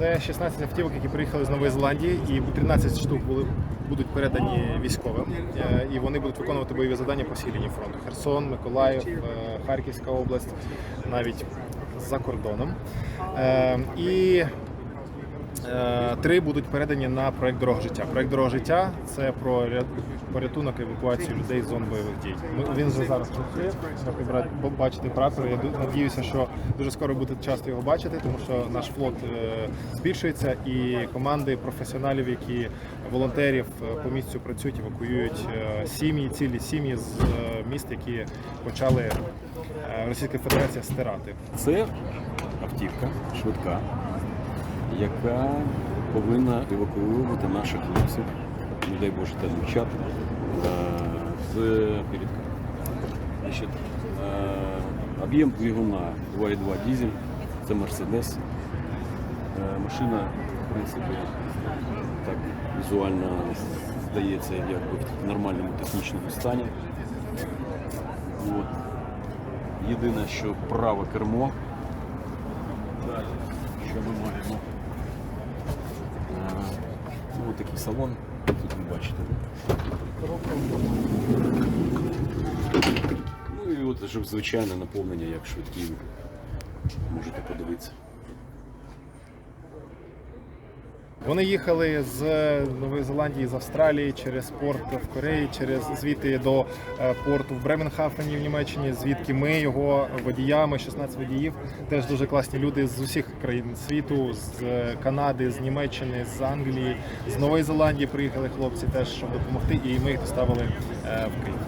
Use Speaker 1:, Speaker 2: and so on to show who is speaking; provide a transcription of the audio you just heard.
Speaker 1: Це 16 автівок, які приїхали з Нової Зеландії, і 13 штук були будуть передані військовим, Е, і вони будуть виконувати бойові завдання по всій лінії фронту: Херсон, Миколаїв, е, Харківська область, навіть за кордоном. Е, І Три будуть передані на проект Дорога життя. Проект Дорога життя це про ря- порятунок і евакуацію людей з зон бойових дій. Він вже зараз працює. Бачити прапор. Я надіюся, що дуже скоро буде часто його бачити, тому що наш флот е, збільшується і команди професіоналів, які волонтерів е, по місцю працюють, евакуюють е, сім'ї, цілі сім'ї з е, міст, які почали е, Російська Федерація стирати.
Speaker 2: Це автівка швидка, яка повинна евакуювати наших хлопців, не дай Боже та дівчат, е, з передка. Е, об'єм двигуна 2,2 дизель, це Мерседес. Е, Машина, в принципі, так візуально здається, якби в нормальному технічному стані. От. Єдине, що праве кермо. Далі, що ми маємо? Е, Ну, такий салон, тут ви бачите. Ну і от звичайне наповнення, як швидкі, можете подивитися.
Speaker 1: Вони їхали з Нової Зеландії, з Австралії через порт в Кореї, через звідти до е, порту в Бременхафені в Німеччині, звідки ми його водіями, 16 водіїв, теж дуже класні люди з усіх країн світу, з е, Канади, з Німеччини, з Англії, з Нової Зеландії приїхали хлопці теж, щоб допомогти, і ми їх доставили е, в Київ.